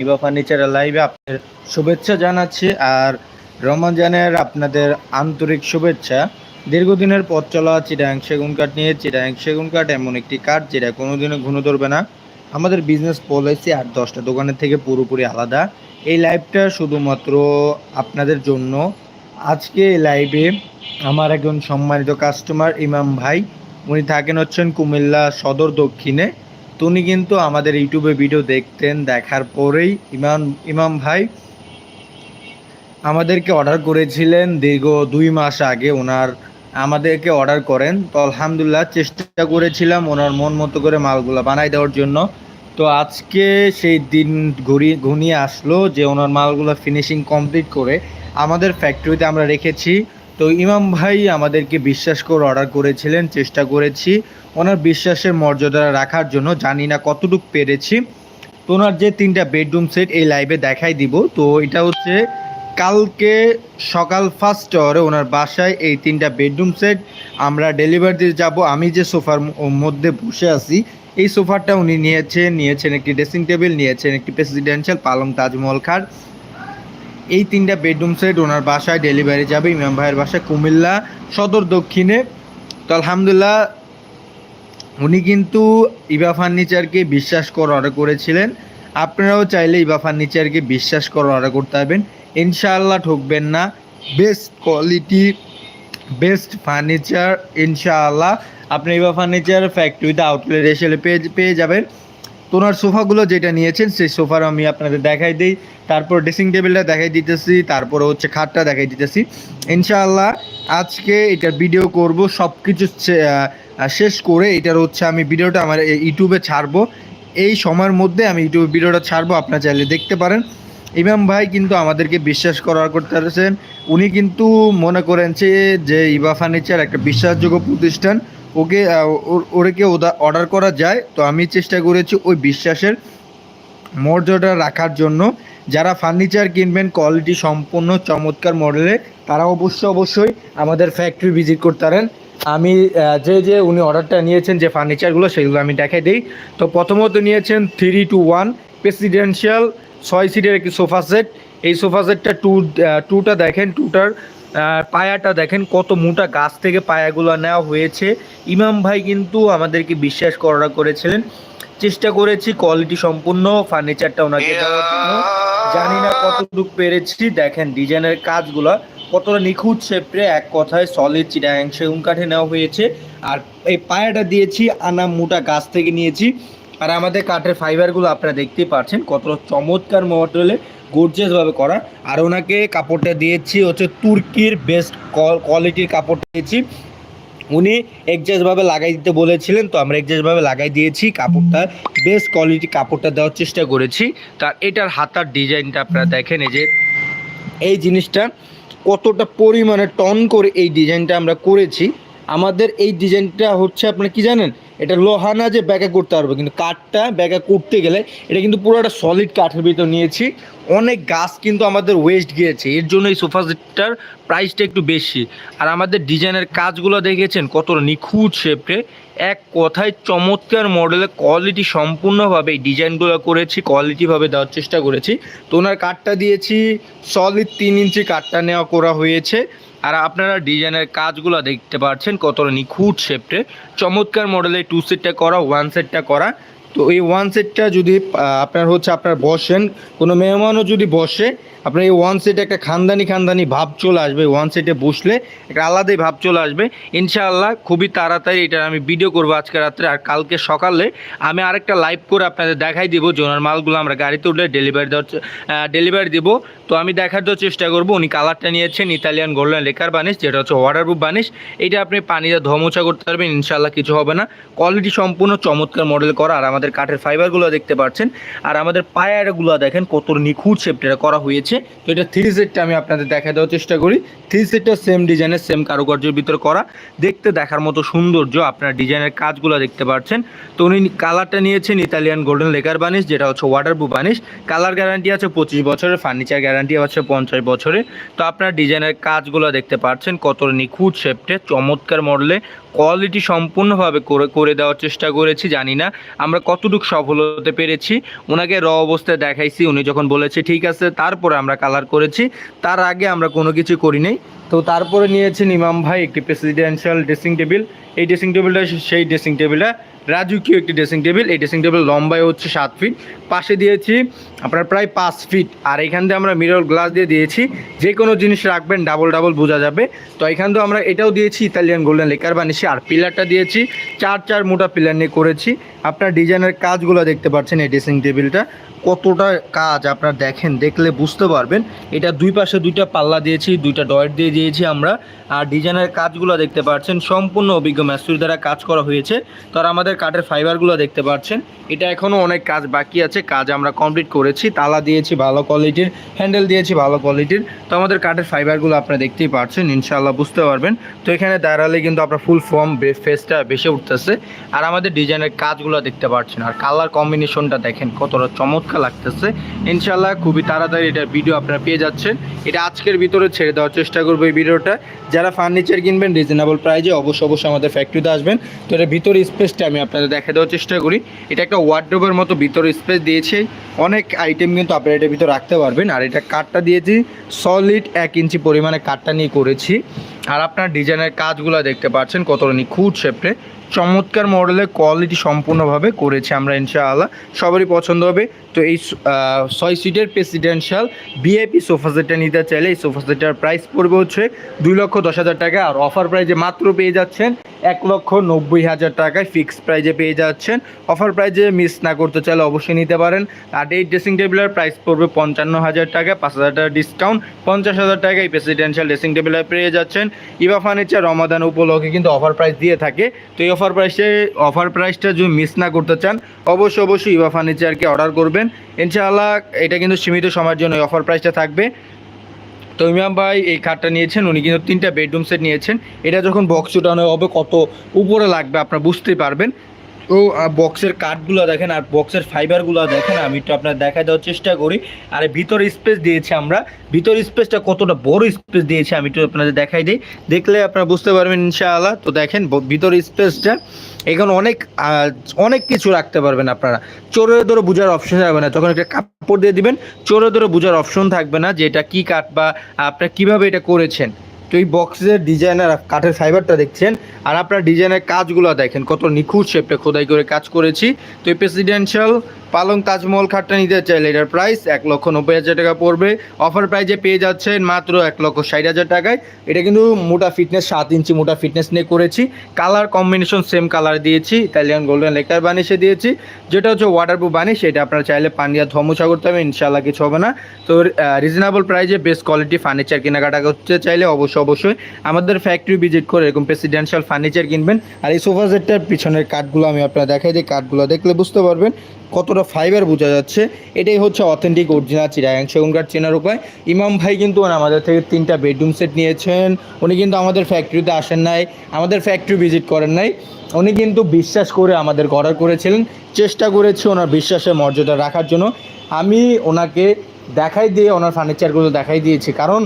বিবা ফার্নিচারের লাইভে আপনাদের শুভেচ্ছা জানাচ্ছি আর রমজানের আপনাদের আন্তরিক শুভেচ্ছা। দীর্ঘদিনের পথ চলা চিরাং সেগুন কাঠ নিয়ে চিরাং সেগুন কাঠ এমন একটি কাঠ যেটা কোনোদিনও ঘুনো ধরবে না। আমাদের বিজনেস পলিসি আর দশটা দোকানের থেকে পুরোপুরি আলাদা। এই লাইভটা শুধুমাত্র আপনাদের জন্য। আজকে এই লাইভে আমার একজন সম্মানিত কাস্টমার ইমাম ভাই, উনি থাকেন হচ্ছেন কুমিল্লা সদর দক্ষিণে। তো উনি কিন্তু আমাদের ইউটিউবে ভিডিও দেখতেন, দেখার পরেই ইমাম ইমাম ভাই আমাদেরকে অর্ডার করেছিলেন দীর্ঘ দুই মাস আগে ওনার, আমাদেরকে অর্ডার করেন। তো আলহামদুলিল্লাহ চেষ্টা করেছিলাম ওনার মন মতো করে মালগুলো বানাই দেওয়ার জন্য। তো আজকে সেই দিন ঘুরিয়ে ঘনিয়ে আসলো যে ওনার মালগুলো ফিনিশিং কমপ্লিট করে আমাদের ফ্যাক্টরিতে আমরা রেখেছি। তো ইমাম ভাই আমাদেরকে বিশ্বাস করে অর্ডার করেছিলেন, চেষ্টা করেছি। ওনার বিশ্বাসের মর্যাদা রাখার জন্য, জানি না কতটুকু পেরেছি। তো ওনার যে তিনটা বেডরুম সেট এই লাইভে দেখাই দিব। তো এটা হচ্ছে কালকে সকাল ফার্স্ট আওয়ারে ওনার বাসায় এই তিনটা বেডরুম সেট আমরা ডেলিভারি দিয়ে যাব। আমি যে সোফার মধ্যে বসে আছি, এই সোফাটা উনি নিয়েছেন নিয়েছেন একটি ড্রেসিং টেবিল নিয়েছেন একটি প্রেসিডেন্সিয়াল পালং তাজমহল খাট। এই তিনটা বেডরুম সেট ওনার বাসায় ডেলিভারি যাবে, ইমাম ভাইয়ের বাসায়, কুমিল্লা সদর দক্ষিণে। তো আলহামদুলিল্লাহ, উনি কিন্তু ইবা ফার্নিচারকে বিশ্বাস করে অর্ডার করেছিলেন। আপনারাও চাইলে ইবা ফার্নিচারকে বিশ্বাস করে অর্ডার করতে পারবেন। ইনশাআল্লাহ ঠকবেন না। বেস্ট কোয়ালিটি বেস্ট ফার্নিচার ইনশাআল্লাহ। আপনি ইবা ফার্নিচার ফ্যাক্টরিতে আউটলেট এসে পেয়ে পেয়ে যাবেন। তো ওনার সোফাগুলো যেটা নিয়েছেন, সেই সোফার আমি আপনাদের দেখাই দিই। তারপর ড্রেসিং টেবিলটা দেখাই দিতেছি, তারপরে হচ্ছে খাটটা দেখাই দিতেছি। ইনশাআল্লাহ আজকে এটার ভিডিও করব সব কিছু শেষ করে এটার হচ্ছে আমি ভিডিওটা আমার ইউটিউবে ছাড়বো। এই সময়ের মধ্যে আমি ইউটিউবে ভিডিওটা ছাড়বো, আপনারা চাইলে দেখতে পারেন। ইমাম ভাই কিন্তু আমাদেরকে বিশ্বাস করার করতে পারছেন উনি কিন্তু মনে করেন যে ইবা ফার্নিচার একটা বিশ্বাসযোগ্য প্রতিষ্ঠান। ওকে ওরেকে অর্ডার করা যায়, তো আমি চেষ্টা করেছি ওই বিশ্বাসের মর্যাদা রাখার জন্য। যারা ফার্নিচার কিনবেন কোয়ালিটি সম্পূর্ণ চমৎকার মডেলে তারা অবশ্যই অবশ্যই আমাদের ফ্যাক্টরি ভিজিট করতে পারেন। আমি যে যে উনি অর্ডারটা নিয়েছেন, যে ফার্নিচারগুলো সেগুলো আমি দেখাই দিই। তো প্রথমত নিয়েছেন থ্রি টু ওয়ান প্রেসিডেন্সিয়াল ছয় সিটের একটি সোফা সেট এই সোফা সেটটা টু টুটা দেখেন টুটার পায়াটা দেখেন কত মোটা গাছ থেকে পায়াগুলো নেওয়া হয়েছে। ইমাম ভাই কিন্তু আমাদেরকে বিশ্বাস করা করেছিলেন। চেষ্টা করেছি কোয়ালিটি সম্পূর্ণ ফার্নিচারটা ওনাকে দেওয়ার জন্য। জানি না কতটুকু পেরেছি। দেখেন ডিজাইনের কাজগুলো কতটা নিখুঁত শেপে এক কথায় সলিড চিটাং সেগুন কাঠে নেওয়া হয়েছে। আর এই পায়াটা দিয়েছি আনা মোটা গাছ থেকে নিয়েছি। আর আমাদের কাঠের ফাইবারগুলো আপনারা দেখতেই পাচ্ছেন কতটা চমৎকার মডেলে গর্জিয়াসভাবে করা। আর ওনাকে কাপড়টা দিয়েছি হচ্ছে তুর্কির বেস্ট কোয়ালিটির কাপড় দিয়েছি। উনি একজাস্টভাবে লাগাই দিতে বলেছিলেন, তো আমরা একজাস্টভাবে লাগাই দিয়েছি কাপড়টা। বেস্ট কোয়ালিটি কাপড়টা দেওয়ার চেষ্টা করেছি। তার এটার হাতার ডিজাইনটা আপনারা দেখেন, এই যে এই জিনিসটা কতটা পরিমাণে টন করে এই ডিজাইনটা আমরা করেছি। আমাদের এই ডিজাইনটা হচ্ছে আপনারা কি জানেন? এটা লোহা না যে ব্যাগে করতে পারব, কিন্তু কাঠটা ব্যাগে করতে গেলে এটা কিন্তু পুরো একটা সলিড কাঠের ভিতর নিয়েছি। অনেক গাছ কিন্তু আমাদের ওয়েস্ট গিয়েছে, এর জন্য এই সোফা সেটটার প্রাইসটা একটু বেশি। আর আমাদের ডিজাইনের কাজগুলো দেখেছেন কতটা নিখুঁত শেপে এক কথায় চমৎকার মডেলের কোয়ালিটি সম্পূর্ণভাবে ডিজাইনগুলো করেছি কোয়ালিটিভাবে দেওয়ার চেষ্টা করেছি। তো ওনার কাঠটা দিয়েছি সলিড তিন ইঞ্চি কাঠটা নেওয়া করা হয়েছে। আর আপনারা ডিজাইনের কাজগুলো দেখতে পাচ্ছেন, কতটা নিখুঁত শেপটে চমৎকার মডেলের টু সেটটা করা ওয়ান সেটটা করা। তো এই ওয়ান সেটটা যদি আপনার হচ্ছে আপনার বসেন, কোনো মেহমানও যদি বসে আপনার এই ওয়ান সেটে একটা খানদানি খানদানি ভাব চলে আসবে ওয়ান সেটে বসলে একটা আলাদাই ভাব চলে আসবে। ইনশাআল্লাহ খুবই তাড়াতাড়ি এটা আমি ভিডিও করব আজকে রাত্রে, আর কালকে সকালে আমি আরেকটা লাইভ করে আপনাদের দেখাই দিব যে ওনার মালগুলো আমরা গাড়িতে উঠলে ডেলিভারি দেওয়ার ডেলিভারি দিব। তো আমি দেখার জন্য চেষ্টা করব, উনি কালারটা নিয়েছেন ইতালিয়ান গোল্ডেন লেকার বানিশ, যেটা হচ্ছে ওয়াটারপ্রুফ বানিশ। এটা আপনি পানিতে ধমোচা করতে পারবেন ইনশাল্লাহ কিছু হবে না। কোয়ালিটি সম্পূর্ণ চমৎকার মডেল করা, আর আমাদের কাঠের ফাইবারগুলো দেখতে পাচ্ছেন। আর আমাদের পায়ারগুলো দেখেন কত নিখুঁত শেপটা করা হয়েছে। তো এটা থ্রি সেটটা আমি আপনাদের দেখা দেওয়ার চেষ্টা করি। থ্রি সেটটা সেম ডিজাইনের সেম কারুকার্যের ভিতরে করা। দেখতে দেখার মতো সৌন্দর্য আপনার ডিজাইনের কাজগুলো দেখতে পাচ্ছেন। তো উনি কালারটা নিয়েছেন ইতালিয়ান গোল্ডেন লেকার বানিশ যেটা হচ্ছে ওয়াটারপ্রুফ বানিশ কালার গ্যারান্টি আছে পঁচিশ বছরের ফার্নিচার গ্যারান্টি আছে পঞ্চাশ বছরে তো আপনার ডিজাইনের কাজগুলো দেখতে পাচ্ছেন, কত নিখুঁত শেপটে চমৎকার মডেলে কোয়ালিটি সম্পূর্ণভাবে করে করে দেওয়ার চেষ্টা করেছি, জানি না। আমরা কতটুকু সফল হতে পেরেছি। ওনাকে র অবস্থায় দেখাইছি, উনি যখন বলেছে, ঠিক আছে, তারপরে আমরা কালার করেছি, তার আগে আমরা কোনো কিছু করি নাই তো তারপরে নিয়েছেন ইমাম ভাই একটি প্রেসিডেন্সিয়াল ড্রেসিং টেবিল এই ড্রেসিং টেবিলটা সেই ড্রেসিং টেবিলটা রাজুকিও একটি ড্রেসিং টেবিল এই ড্রেসিং টেবিল লম্বায় হচ্ছে সাত ফিট পাশে দিয়েছি আপনার প্রায় পাঁচ ফিট আর এখান দিয়ে আমরা মিরর গ্লাস দিয়ে দিয়েছি। যে কোনো জিনিস রাখবেন ডাবল ডাবল বোঝা যাবে। তো এখান দিয়ে আমরা এটাও দিয়েছি ইতালিয়ান গোল্ডেন লেকার বানিয়েছি। আর পিলারটা দিয়েছি, চার চার মোটা পিলার নিয়ে করেছি। আপনার ডিজাইনের কাজগুলো দেখতে পাচ্ছেন এই ড্রেসিং টেবিলটা কতটা কাজ আপনার দেখেন, দেখলে বুঝতে পারবেন। এটা দুই পাশে দুইটা পাল্লা দিয়েছি, দুইটা ডয়েট দিয়ে দিয়েছি আমরা। আর ডিজাইনের কাজগুলো দেখতে পাচ্ছেন, সম্পূর্ণ অভিজ্ঞ ম্যাস্টুর দ্বারা কাজ করা হয়েছে। তো আমাদের কাঠের ফাইবারগুলো দেখতে পাচ্ছেন। এটা এখনও অনেক কাজ বাকি আছে, কাজ আমরা কমপ্লিট করেছি। তালা দিয়েছি ভালো কোয়ালিটির হ্যান্ডেল দিয়েছি ভালো কোয়ালিটির তো আমাদের কাঠের ফাইবারগুলো আপনারা দেখতেই পাচ্ছেন, ইনশাআল্লাহ বুঝতে পারবেন। তো এখানে দাঁড়ালে কিন্তু আপনার ফুল ফর্ম ফেসটা বেশি উঠতেছে। আর আমাদের ডিজাইনের কাজগুলো দেখতে পাচ্ছেন। আর কালার কম্বিনেশনটা দেখেন, কতটা চমৎকার লাগতেছে। ইনশাআল্লাহ খুবই তাড়াতাড়ি এটার ভিডিও আপনারা পেয়ে যাচ্ছেন। এটা আজকের ভিতরে ছেড়ে দেওয়ার চেষ্টা করব এই ভিডিওটা। যারা ফার্নিচার কিনবেন রিজনেবল প্রাইজে অবশ্য অবশ্যই আমাদের ফ্যাক্টরিতে আসবেন। তো এটা ভিতরে স্পেসটা আমি আপনাদের দেখা দেওয়ার চেষ্টা করি। এটা একটা ওয়ার্ড্রোবের মতো ভিতরে স্পেস দিয়েছে। অনেক আইটেম কিন্তু আপনারা এটার ভিতরে রাখতে পারবেন। আর এটা কাঠটা দিয়েছি সলিড এক ইঞ্চি পরিমাণে কাঠটা নিয়ে করেছি। আর আপনার ডিজাইনের কাজগুলো দেখতে পাচ্ছেন, কতটা নিখুঁত শেপে চমৎকার মডেলের কোয়ালিটি সম্পূর্ণভাবে করেছি আমরা, ইনশাআল্লাহ। সবারই পছন্দ হবে। তো এই ছয় সিটের প্রেসিডেন্সিয়াল ভিআইপি সোফা সেটটা নিতে চাইলে এই সোফা সেটটার প্রাইস পড়বে হচ্ছে দুই লক্ষ দশ হাজার টাকা। আর অফার প্রাইজে মাত্র পেয়ে যাচ্ছেন এক লক্ষ নব্বই হাজার টাকায় ফিক্স প্রাইজে পেয়ে যাচ্ছেন। অফার প্রাইজে মিস না করতে চাইলে অবশ্যই নিতে পারেন। আর এই ড্রেসিং টেবিলের প্রাইস পড়বে পঞ্চান্ন হাজার টাকা, পাঁচ হাজার টাকা ডিসকাউন্ট পঞ্চাশ হাজার টাকা এই প্রেসিডেন্সিয়াল ড্রেসিং টেবিলে পেয়ে যাচ্ছেন। ইভা ফার্নিচার রমাদান উপলক্ষে কিন্তু অফার প্রাইস দিয়ে থাকে। তো এই অফার প্রাইসে, অফার প্রাইসটা যদি মিস না করতে চান, অবশ্যই অবশ্যই ইভা ফার্নিচারকে অর্ডার করবেন। ইনশাআল্লাহ, এটা কিন্তু সীমিত সময়ের জন্য অফার প্রাইসটা থাকবে। তো ইমাম ভাই এই খাটটা নিয়েছেন, উনি কিন্তু তিনটা বেডরুম সেট নিয়েছেন। এটা যখন বক্স উঠানো হবে, কত উপরে লাগবে আপনারা বুঝতেই পারবেন। তো বক্সের কাঠগুলো দেখেন, আর বক্সের ফাইবারগুলো দেখেন, আমি একটু আপনার দেখা দেওয়ার চেষ্টা করি। আর ভিতরে স্পেস দিয়েছি আমরা। ভিতর স্পেসটা কতটা বড় স্পেস দিয়েছি, আমি একটু আপনাদের দেখাই দিই। দেখলে আপনারা বুঝতে পারবেন ইনশাআল্লাহ। তো দেখেন ভিতর স্পেসটা এখানে অনেক অনেক কিছু রাখতে পারবেন আপনারা। চোরে ধরে বোঝার অপশন থাকবে না। তখন একটা কাপড় দিয়ে দিবেন চোরে ধরে বোঝার অপশন থাকবে না যে এটা কী কাঠ বা আপনার কীভাবে এটা করেছেন। তো এই বক্সের ডিজাইনার কাঠের ফাইবারটা দেখছেন? আর আপনার ডিজাইনের কাজগুলো দেখেন, কত নিখুঁত শেপটা খোদাই করে কাজ করেছি। তো এই প্রেসিডেন্সিয়াল পালং তাজমহল খাটটা নিতে চাইলে এটার প্রাইস এক লক্ষ নব্বই হাজার টাকা পড়বে। অফার প্রাইজে পেয়ে যাচ্ছেন মাত্র এক লক্ষ ষাট হাজার টাকায়। এটা কিন্তু মোটা ফিটনেস সাত ইঞ্চি মোটা ফিটনেস নিয়ে করেছি। কালার কম্বিনেশন সেম কালার দিয়েছি ইতালিয়ান গোল্ডেন লেকার বানিশে দিয়েছি। যেটা হচ্ছে ওয়াটারপ্রুফ বানিশ সেটা আপনারা চাইলে পানি আর ধমুচা করতে হবে ইনশাল্লাহ কিছু হবে না। তো রিজনেবল প্রাইজে বেস্ট কোয়ালিটি ফার্নিচার কেনাকাটা করতে চাইলে অবশ্যই অবশ্যই আমাদের ফ্যাক্টরি ভিজিট করে এরকম প্রেসিডেন্সিয়াল ফার্নিচার কিনবেন। আর এই সোফা সেটটার পিছনের কাঠগুলো আমি আপনারা দেখাই দিই। কাঠগুলো দেখলে বুঝতে পারবেন কতটা ফাইবার বোঝা যাচ্ছে, এটাই হচ্ছে অথেন্টিক অরিজিনাল চিরাগাং সেগুন কাঠ চেনার উপায়। ইমাম ভাই কিন্তু আমাদের থেকে তিনটা বেডরুম সেট নিয়েছেন, উনি কিন্তু আমাদের ফ্যাক্টরিতে আসেন নাই, আমাদের ফ্যাক্টরি ভিজিট করেন নাই। উনি কিন্তু বিশ্বাস করে আমাদের অর্ডার করেছিলেন, চেষ্টা করেছি ওনার বিশ্বাসের মর্যাদা রাখার জন্য। আমি ওনাকে দেখাই দিয়ে, ওনার ফার্নিচারগুলো দেখাই দিয়েছি, কারণ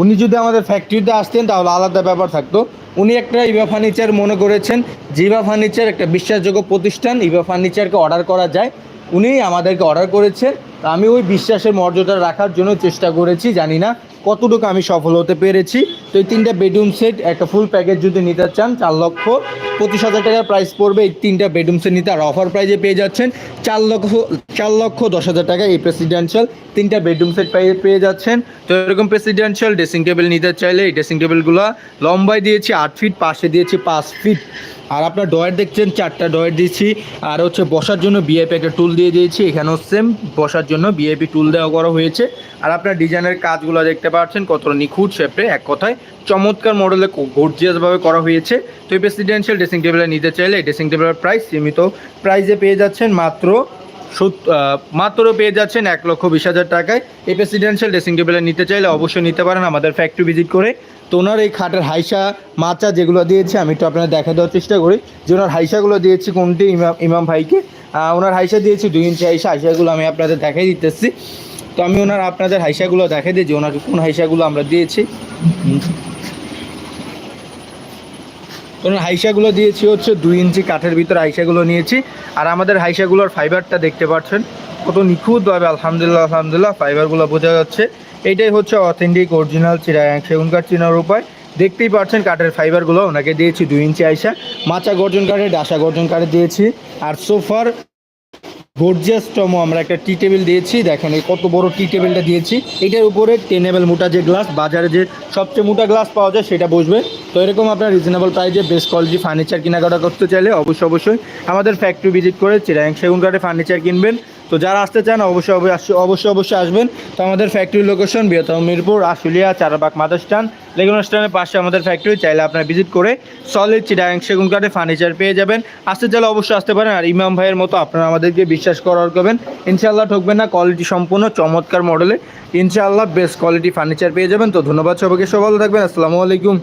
উনি যদি আমাদের ফ্যাক্টরিতে আসতেন, তাহলে আলাদা ব্যাপার থাকতো। উনি একটা ইভা ফার্নিচার মনে করেছেন, যে ইভা ফার্নিচার একটা বিশ্বাসযোগ্য প্রতিষ্ঠান ইভা ফার্নিচারকে অর্ডার করা যায়। উনি আমাদেরকে অর্ডার করেছেন তা আমি ওই বিশ্বাসের মর্যাদা রাখার জন্য চেষ্টা করেছি, জানি না। কতটুকু আমি সফল হতে পেরেছি? তো এই তিনটা বেডরুম সেট, একটা ফুল প্যাকেজ যদি নিতে চান, চার লক্ষ পঁচিশ হাজার টাকার প্রাইস পড়বে। এই তিনটা বেডরুম সেট নিতে আর অফার প্রাইজে পেয়ে যাচ্ছেন চার লক্ষ চার লক্ষ দশ হাজার টাকা এই প্রেসিডেন্সিয়াল তিনটা বেডরুম সেট পেয়ে পেয়ে যাচ্ছেন। তো এরকম প্রেসিডেন্সিয়াল ড্রেসিং টেবিল নিতে চাইলে এই ড্রেসিং টেবিলগুলো লম্বায় দিয়েছি, আট ফিট পাশে দিয়েছি পাঁচ ফিট আর আপনার ডয়ের দেখছেন, চারটা ডয়ের দিয়েছি। আর হচ্ছে বসার জন্য বিআইপি একটা টুল দিয়ে দিয়েছি। এখানেও সেম বসার জন্য বিআইপি টুল দেওয়া করা হয়েছে। আর আপনার ডিজাইনের কাজগুলো দেখতে পাচ্ছেন, কতটা নিখুঁত শেপে এক কথায় চমৎকার মডেলে গর্জিয়াসভাবে করা হয়েছে। তো এই প্রেসিডেন্সিয়াল ড্রেসিং টেবিলে নিতে চাইলে ড্রেসিং টেবিলের প্রাইস সীমিত প্রাইসে পেয়ে যাচ্ছেন মাত্র মাত্র পেয়ে যাচ্ছেন এক লক্ষ বিশ হাজার টাকায়। এই প্রেসিডেন্সিয়াল ড্রেসিং টেবিলে নিতে চাইলে অবশ্যই নিতে পারেন আমাদের ফ্যাক্টরি ভিজিট করে। তো ওনার এই খাটের হাইসা, মাচা যেগুলো দিয়েছে, আমি একটু আপনাদের দেখা দেওয়ার চেষ্টা করি। যে ওনার হাইসাগুলো দিয়েছি কোনটি, ইমাম ইমাম ভাইকে। ওনার হাইসা দিয়েছি দুই ইঞ্চি হাইসা, হাইসাগুলো আমি আপনাদের দেখাই দিতেছি। তো আমি ওনার আপনাদের হাইসাগুলো দেখাই যে ওনাকে কোন হাইসাগুলো আমরা দিয়েছি। কারণ হাইসাগুলো দিয়েছি হচ্ছে দুই ইঞ্চি কাঠের ভিতরে হাইসাগুলো নিয়েছি। আর আমাদের হাইসাগুলোর ফাইবারটা দেখতে পাচ্ছেন, কত নিখুঁতভাবে, আলহামদুলিল্লাহ আলহামদুলিল্লাহ ফাইবারগুলো বোঝা যাচ্ছে। এইটাই হচ্ছে অথেন্টিক অরিজিনাল চিরা সেগুন কাঠ চিনার উপায়। দেখতেই পাচ্ছেন কাঠের ফাইবারগুলো ওনাকে দিয়েছি দুই ইঞ্চি আইসা মাচা গর্জন কাঠে ডাসা গর্জন কাঠে দিয়েছি। আর সোফার গর্জিয়াসতম আমরা একটা টি টেবিল দিয়েছি। দেখেন এই কত বড় টি টেবিলটা দিয়েছি। এটার উপরে টেনেবেল মোটা যে গ্লাস, বাজারে যে সবচেয়ে মোটা গ্লাস পাওয়া যায় সেটা বসবে। তো এরকম আপনার রিজনেবল প্রাইজে বেস্ট কোয়ালিটি ফার্নিচার কেনাকাটা করতে চাইলে অবশ্যই অবশ্যই আমাদের ফ্যাক্টরি ভিজিট করে চিরাং সেগুন কাঠে ফার্নিচার কিনবেন। তো যারা আসতে চান, অবশ্যই অবশ্যই অবশ্যই অবশ্যই আসবেন। তো আমাদের ফ্যাক্টরি লোকেশন বৃহত্তম মিরপুর, আশুলিয়া, চারাবাগ মাদার স্ট্যান্ড লেগুনা স্ট্যান্ডের পাশে আমাদের ফ্যাক্টরি চাইলে আপনারা ভিজিট করে সলিড চিরাং সেগুন কাঠে ফার্নিচার পেয়ে যাবেন। আসতে চাইলে অবশ্যই আসতে পারেন, আর ইমাম ভাইয়ের মতো আপনারা আমাদেরকে বিশ্বাস করার করবেন। ইনশাআল্লাহ ঠকবেন না কোয়ালিটি সম্পূর্ণ চমৎকার মডেলে ইনশাআল্লাহ বেস্ট কোয়ালিটি ফার্নিচার পেয়ে যাবেন। তো ধন্যবাদ সবাইকে সব ভালো থাকবেন। আসসালামু আলাইকুম।